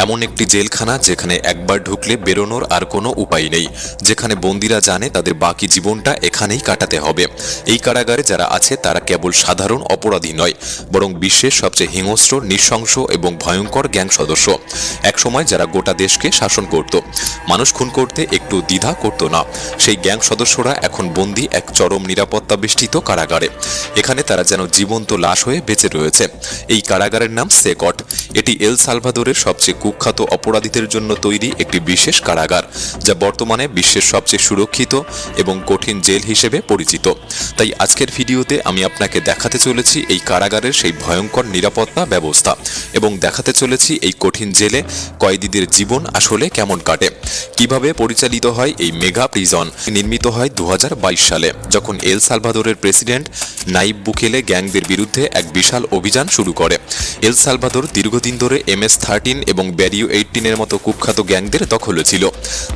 এমন একটি জেলখানা যেখানে একবার ঢুকলে বেরোনোর আর কোনো উপায় নেই। যেখানে বন্দিরা জানে তাদের বাকি জীবনটা এখানেই কাটাতে হবে। এই কারাগারে যারা আছে, তারা কেবল সাধারণ অপরাধী নয়, বরং বিশ্বের সবচেয়ে হিংস্র, নৃশংস এবং ভয়ঙ্কর গ্যাং সদস্য। একসময় যারা গোটা দেশকে শাসন করত। মানুষ খুন করতে একটু দ্বিধা করত না। সেই গ্যাং সদস্যরা এখন বন্দী এক চরম নিরাপত্তা বেষ্টিত কারাগারে। এখানে তারা যেন জীবন্ত লাশ হয়ে বেঁচে রয়েছে। এই কারাগারের নাম সেকট। এটি এল সালভাদোরের সবচেয়ে কুখ্যাত অপরাধীদের জন্য তৈরি একটি বিশেষ কারাগার, যা বর্তমানে বিশ্বের সবচেয়ে সুরক্ষিত এবং কঠিন জেল হিসেবে পরিচিত। তাই আজকের ভিডিওতে আমি আপনাকে দেখাতে চলেছি এই কারাগারের সেই ভয়ঙ্কর নিরাপত্তা ব্যবস্থা এবং দেখাতে চলেছি এই কঠিন জেলে কয়েদিদের জীবন আসলে কেমন কাটে, কীভাবে পরিচালিত হয় এই মেগা প্রিজন, নির্মিত হয় দু হাজার বাইশ সালে, যখন এল সালভাদোরের প্রেসিডেন্ট নাইব বুকেলে গ্যাংদের বিরুদ্ধে এক বিশাল অভিযান শুরু করে। এল সালভাদোর দীর্ঘদিন ধরে এম এস থার্টিন এবং ব্যারিও এইটিনের মতো কুখ্যাত গ্যাংদের দখলে ছিল।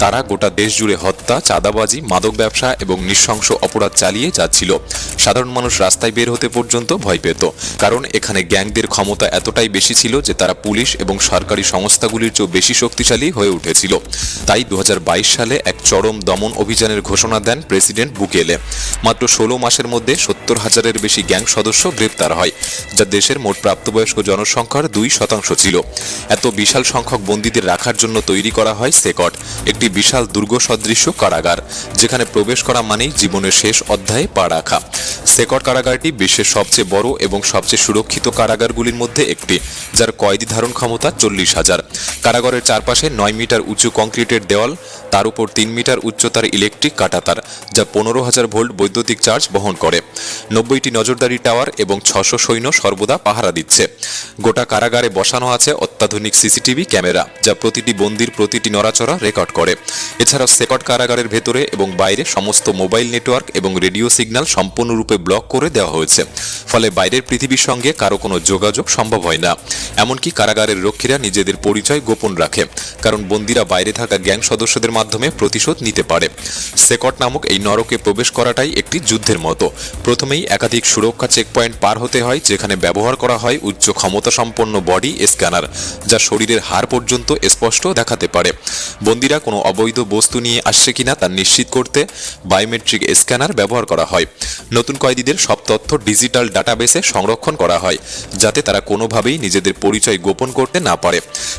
তারা গোটা দেশ জুড়ে হত্যা, চাঁদাবাজি, মাদক ব্যবসা এবং নৃশংস অপরাধ চালিয়ে যাচ্ছিল। সাধারণ মানুষ রাস্তায় বের হতে পর্যন্ত ভয় পেত, কারণ এখানে গ্যাংদের ক্ষমতা এতটাই বেশি ছিল যে তারা পুলিশ এবং সরকারি সংস্থাগুলির চেয়েও বেশি শক্তিশালী হয়ে উঠেছিল। তাই দু হাজার বাইশ সালে এক চরম দমন অভিযানের ঘোষণা দেন প্রেসিডেন্ট বুকেলে। মাত্র ষোলো মাসের মধ্যে সত্তর হাজারের বেশি গ্যাং সদস্য গ্রেপ্তার হয়, যা দেশের মোট প্রাপ্তবয়স্ক জনসংখ্যার দুই শতাংশ ছিল। এত বিশাল সংখ্যক বন্দীদের রাখার জন্য তৈরি করা হয় সেকট, একটি বিশাল দুর্গ সদৃশ্য কারাগার, যেখানে প্রবেশ করা মানেই জীবনের শেষ অধ্যায়ে পা রাখা। সেকট কারাগারটি বিশ্বের সবচেয়ে বড় এবং সবচেয়ে সুরক্ষিত কারাগারগুলির মধ্যে একটি, যার কয়েদি ধারণ ক্ষমতা চল্লিশ হাজার। কারাগারের চারপাশে নয় মিটার উঁচু কংক্রিটের দেওয়াল, তার উপর তিন মিটার উচ্চতার ইলেকট্রিক কাটাতার, যা পনেরো হাজার ভোল্ট বৈদ্যুতিক চার্জ বহন করে। নব্বইটি নজরদারি টাওয়ার এবং ছশো সৈন্য সর্বদা পাহারা দিচ্ছে। গোটা কারাগারে বসানো আছে অত্যাধুনিক সিসিটিভি ক্যামেরা, যা প্রতিটি বন্দির প্রতিটি নড়াচড়া রেকর্ড করে। এছাড়াও সেকট কারাগারের ভেতরে এবং বাইরে সমস্ত মোবাইল নেটওয়ার্ক এবং রেডিও সিগন্যাল সম্পূর্ণরূপে ব্লক করে দেওয়া হয়েছে। ফলে বাইরের পৃথিবীর সঙ্গে কারও কোনো যোগাযোগ সম্ভব হয় না। এমনকি কারাগারের রক্ষীরা নিজেদের পরিচয় গোপন রাখে, কারণ বন্দিরা বাইরে থাকা গ্যাং সদস্যদের মাধ্যমে প্রতিশোধ নিতে পারে। সেকট নামক এই নরকে প্রবেশ করাটাই একটি যুদ্ধের মতো। প্রথমেই একাধিক সুরক্ষা চেকপয়েন্ট পার হতে হয়, যেখানে ব্যবহার করা হয় উচ্চ ক্ষমতা সম্পন্ন বডি স্ক্যানার, যা শরীরের হাড় পর্যন্ত স্পষ্ট দেখাতে পারে। বন্দিরা কোনো অবৈধ বস্তু নিয়ে আসছে কিনা তা নিশ্চিত করতে বায়োমেট্রিক স্ক্যানার ব্যবহার করা হয়। নতুন কয়েদিদের সব তথ্য ডিজিটাল ডাটাবেসে সংরক্ষণ করা হয়, যাতে তারা কোনোভাবেই নিজেদের পরিচয় গোপন করতে না পারে।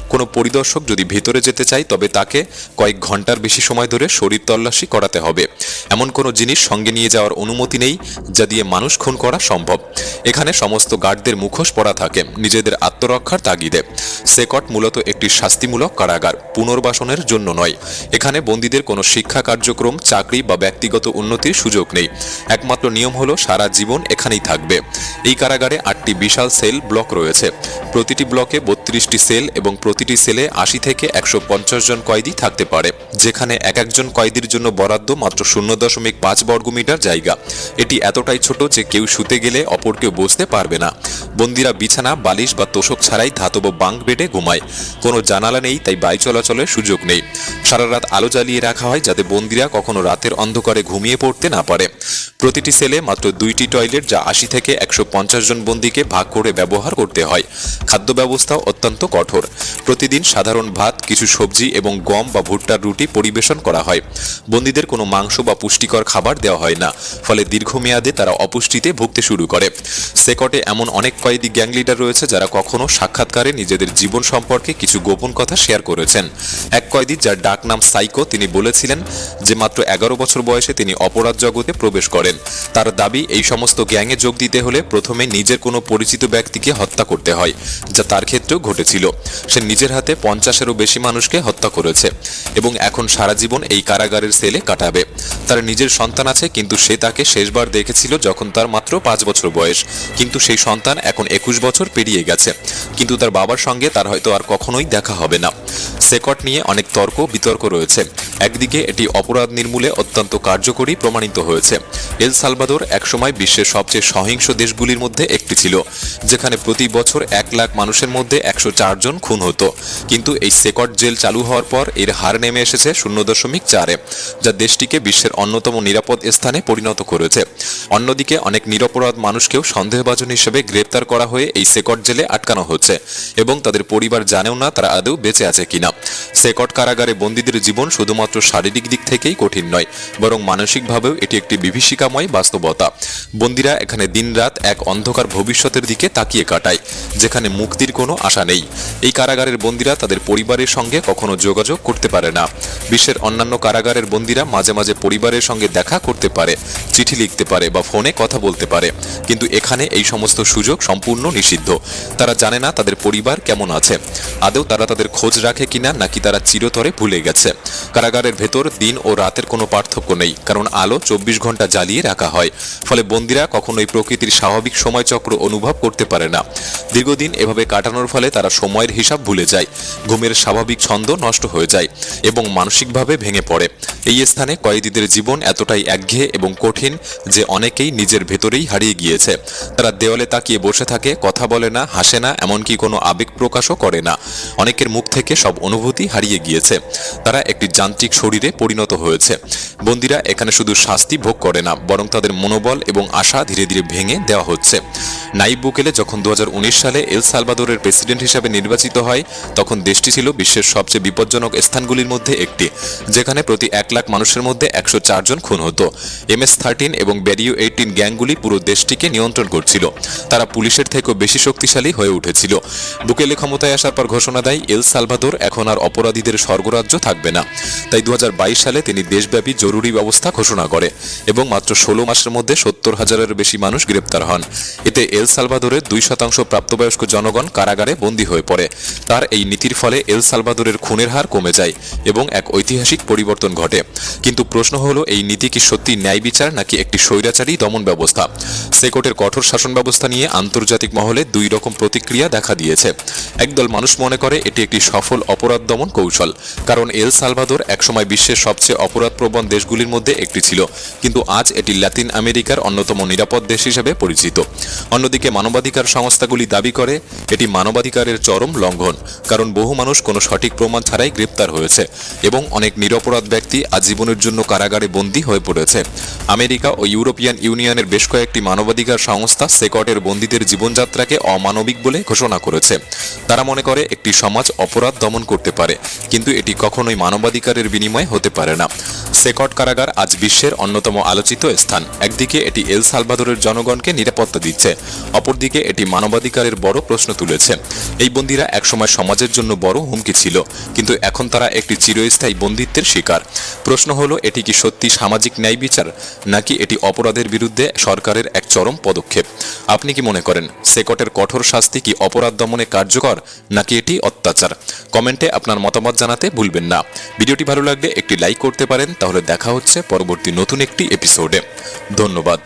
কোনো পরিদর্শক যদি ভেতরে যেতে চায়, তবে তাকে কয়েক ঘণ্টার বেশি সময় ধরে শরীর তল্লাশি করাতে হবে। এমন কোনো জিনিস সঙ্গে নিয়ে যাওয়ার অনুমতি নেই, যা দিয়ে মানুষ খুন করা সম্ভব। এখানে সমস্ত গার্ডদের মুখোশ পরা থাকে, নিজেদের আত্মরক্ষার তাগিদে। সেকট মূলত একটি শাস্তিমূলক কারাগার, পুনর্বাসনের জন্য নয়। এখানে বন্দীদের কোনো শিক্ষা কার্যক্রম, চাকরি বা ব্যক্তিগত উন্নতির সুযোগ নেই। একমাত্র নিয়ম হলো সারা জীবন এখানেই থাকবে। এই কারাগারে আটটি বিশাল সেল ব্লক রয়েছে। প্রতিটি ব্লকে বত্রিশটি সেল এবং প্রতিটি সেলে আশি থেকে একশো পঞ্চাশ জন কয়েদি থাকতে পারে। যেখানে এক একজন কয়েদির জন্য বরাদ্দ মাত্র শূন্য দশমিক পাঁচ বর্গমিটার জায়গা। এটি এতটাই ছোট যে কেউ শুতে গেলে অপর কেউ বসতে পারবে না। বন্দিরা বিছানা, বালিশ বা তোষক ছাড়াই ধাতব বাঙ্ক বেডে ঘুমায়। কোনো জানালা নেই, তাই বায়ু চলাচলের সুযোগ নেই। সারা রাত আলো জ্বালিয়ে রাখা হয় যাতে বন্দিরা কখনো রাতের অন্ধকারে ঘুমিয়ে পড়তে না পারে। প্রতিটি সেলে মাত্র দুইটি টয়লেট যা আশি থেকে একশো পঞ্চাশ জন বন্দিকে ভাগ করে ব্যবহার করতে হয়। খাদ্য ব্যবস্থাও অত্যন্ত কঠোর। প্রতিদিন সাধারণ ভাত, কিছু সবজি এবং গম বা ভুট্টার রুটি পরিবেশন করা হয়। বন্দীদের কোনো মাংস বা পুষ্টিকর খাবার দেওয়া হয় না। ফলে দীর্ঘমেয়াদে তারা অপুষ্টিতে ভুগতে শুরু করে। সেকটে এমন অনেক কয়েদি গ্যাং লিডার রয়েছে যারা কখনো সাক্ষাৎকারে নিজেদের জীবন সম্পর্কে কিছু গোপন কথা শেয়ার করেছেন। এক কয়েদি যার ডাক নাম সাইকো, তিনি বলেছিলেন যে মাত্র এগারো বছর বয়সে তিনি অপরাধ জগতে প্রবেশ করেন। তার দাবি, এই সমস্ত গ্যাংয়ে যোগ দিতে হলে প্রথমে নিজের কোনো পরিচিত ব্যক্তিকে হত্যা করতে হয়, যা তার ক্ষেত্রেও ঘটেছিল। সে নিজের হাতে পঞ্চাশেরও বেশি মানুষকে হত্যা করেছে এবং এখন সারা জীবন এই কারাগারের সেলে কাটাবে। তার নিজের সন্তান আছে, কিন্তু সে তাকে শেষবার দেখেছিল যখন তার মাত্র পাঁচ বছর বয়স। কিন্তু সেই সন্তান এখন একুশ বছর পেরিয়ে গেছে। কিন্তু তার বাবার সঙ্গে তার হয়তো আর কখনোই দেখা হবে না। সেকট নিয়ে অনেক তর্ক, বিতর্ক রয়েছে। একদিকে এটি অপরাধ নির্মূলে অত্যন্ত কার্যকরী প্রমাণিত হয়েছে। এল সালভাদোর একসময় বিশ্বের সবচেয়ে সহিংস দেশগুলির মধ্যে একটি ছিল, যেখানে প্রতি বছর এক লাখ মানুষের মধ্যে একশো জন খুন হতো। কিন্তু এই সেকট জেল চালু হওয়ার পর এর হার নেমে এসেছে শূন্য দশমিক চারে, যা দেশটিকে বিশ্বের অন্যতম নিরাপদ স্থানে পরিণত করেছে। অন্যদিকে অনেক নিরপরাধ মানুষকেও সন্দেহভাজন হিসেবে গ্রেপ্তার করা হয়ে এই সেকট জেলে আটকানো হচ্ছে এবং তাদের পরিবার জানেও না তারা আদৌ বেঁচে আছে কিনা। সেকট কারাগারে বন্দীদের জীবন শুধুমাত্র শারীরিক দিক থেকেই কঠিন নয়, বরং মানসিকভাবেও এটি একটি বিভীষিকাময় বাস্তবতা। বন্দীরা এখানে দিনরাত এক অন্ধকার ভবিষ্যতের দিকে তাকিয়ে কাটায়। যেখানে মুক্তির কোনো আশা নেই। এই কারাগারের বন্দীরা তাদের পরিবারের সঙ্গে কখনো যোগাযোগ করতে পারে না। বিশ্বের অন্যান্য কারাগারের বন্দীরা মাঝে মাঝে পরিবারের সঙ্গে দেখা করতে পারে, চিঠি লিখতে পারে বা ফোনে কথা বলতে পারে। কিন্তু এখানে এই সমস্ত সুযোগ সম্পূর্ণ নিষিদ্ধ। তারা জানে না তাদের পরিবার কেমন আছে। আদৌ তারা তাদের খোঁজ রাখে কিনা নাকি তারা চিরতরে ভুলে গেছে। কারাগারের ভেতর দিন ও রাতের কোনো পার্থক্য নেই, কারণ আলো চব্বিশ ঘণ্টা জ্বালিয়ে রাখা হয়। ফলে বন্দীরা কখনোই প্রকৃতির স্বাভাবিক সময়চক্র অনুভব করতে পারে না। দীর্ঘদিন এভাবে কাটানোর ফলে তারা সময়ের হিসাব ভুলে যায়। ঘুমের স্বাভাবিক ছন্দ নষ্ট হয়ে যায় এবং মানসিকভাবে ভেঙে পড়ে। এই স্থানে কয়েদিদের জীবন এতটাই একঘেয়ে এবং কঠিন যে অনেকেই নিজের ভেতরেই হারিয়ে গিয়েছে। তারা দেওয়ালে তাকিয়ে বসে থাকে, কথা বলে না, হাসে না, এমনকি কোনো আবেগ প্রকাশও করে না। অনেকের মুখ থেকে সব অনুভূতি হারিয়ে গিয়েছে। তারা একটি যান্ত্রিক শরীরে পরিণত হয়েছে। বন্দীরা এখানে শুধু শাস্তি ভোগ করে না, বরং তাদের মনোবল এবং আশা ধীরে ধীরে ভেঙে দেওয়া হচ্ছে। নাইব বুকেলে যখন দু হাজার উনিশ সালে এল সালভাদোরের প্রেসিডেন্ট হিসেবে নির্বাচিত হয়। তখন দেশটি ছিল বিশ্বের সবচেয়ে বিপজ্জনক স্থানগুলির মধ্যে একটি, যেখানে প্রতি এক লাখ মানুষের মধ্যে একশো জন খুন হতো। এম এস থার্টিন এবং ব্যারিও এইটিন গ্যাংগুলি পুরো দেশটিকে নিয়ন্ত্রণ করছিল। তারা পুলিশের থেকেও বেশি শক্তিশালী হয়ে উঠেছিল। বুকেলে ক্ষমতায় আসার পর ঘোষণা দেয়, এল সালভাদোর এখন আর অপরাধীদের স্বর্গরাজ্য থাকবে না। তাই দু হাজার বাইশ সালে তিনি দেশব্যাপী জরুরি ব্যবস্থা ঘোষণা করে এবং মাত্র ষোলো মাসের মধ্যে সত্তর হাজারের বেশি মানুষ গ্রেপ্তার হন। এতে এল সালভাদোরের দুই শতাংশ প্রাপ্তবয়স্ক জনগণ কারাগারে বন্দী হয়ে পড়ে। তার এই নীতির ফলে এল সালভাদোরের খুনের হার কমে যায় এবং এক ঐতিহাসিক পরিবর্তন ঘটে। কিন্তু প্রশ্ন হলো, এই নীতি কি সত্যি ন্যায় বিচার নাকি একটি স্বৈরাচারী দমন ব্যবস্থা? সেকোটের কঠোর শাসন ব্যবস্থা নিয়ে আন্তর্জাতিক মহলে দুই রকম প্রতিক্রিয়া দেখা দিয়েছে। একদল মানুষ মনে করে, এটি একটি সফল অপরাধ দমন কৌশল। কারণ এল সালভাদোর একসময় বিশ্বের সবচেয়ে অপরাধপ্রবণ দেশগুলির মধ্যে একটি ছিল। কিন্তু আজ এটি লাতিন আমেরিকার অন্যতম নিরাপদ দেশ হিসেবে পরিচিত। অন্যদিকে মানবাধিকার সংস্থাগুলি দাবি করে, এটি মানবাধিকারের চরম লঙ্ঘন, কারণ বহু মানুষ কোনো সঠিক প্রমাণ ছাড়াই গ্রেপ্তার হয়েছে এবং অনেক নিরপরাধ ব্যক্তি আজীবনের জন্য কারাগারে বন্দী হয়ে পড়েছে। আমেরিকা ও ইউরোপিয়ান ইউনিয়নের বেশ কয়েকটি মানবাধিকার সংস্থা সেকটের বন্দীদের জীবনযাত্রাকে অমানবিক বলে ঘোষণা করেছে। তারা মনে করে, একটি সমাজ অপরাধ দমন করতে পারে, কিন্তু এটি কখনোই মানবাধিকারের বিনিময়ে হতে পারে না। সেকট কারাগার আজ বিশ্বের অন্যতম আলোচিত স্থান। একদিকে এটি এল সালভাদোরের জনগণকে নিরাপত্তা দিচ্ছে, অপরদিকে এটি মানবাধিকারের বড় প্রশ্ন তুলেছে। এই বন্দীরা একসময় সমাজের জন্য বড় হুমকি ছিল, কিন্তু এখন তারা একটি চিরস্থায়ী বন্দিত্বের শিকার। প্রশ্ন হলো, এটি কি সত্যি সামাজিক ন্যায় বিচার, নাকি এটি অপরাধের বিরুদ্ধে সরকারের এক চরম পদক্ষেপ? আপনি কি মনে করেন, সেকটের কঠোর শাস্তি কি অপরাধ দমনে কার্যকর, নাকি এটি অত্যাচার? কমেন্টে আপনার মতামত জানাতে ভুলবেন না। ভিডিওটি ভালো লাগলে একটি লাইক করতে পারেন, তাহলে দেখা হচ্ছে পরবর্তী নতুন একটি এপিসোডে। ধন্যবাদ।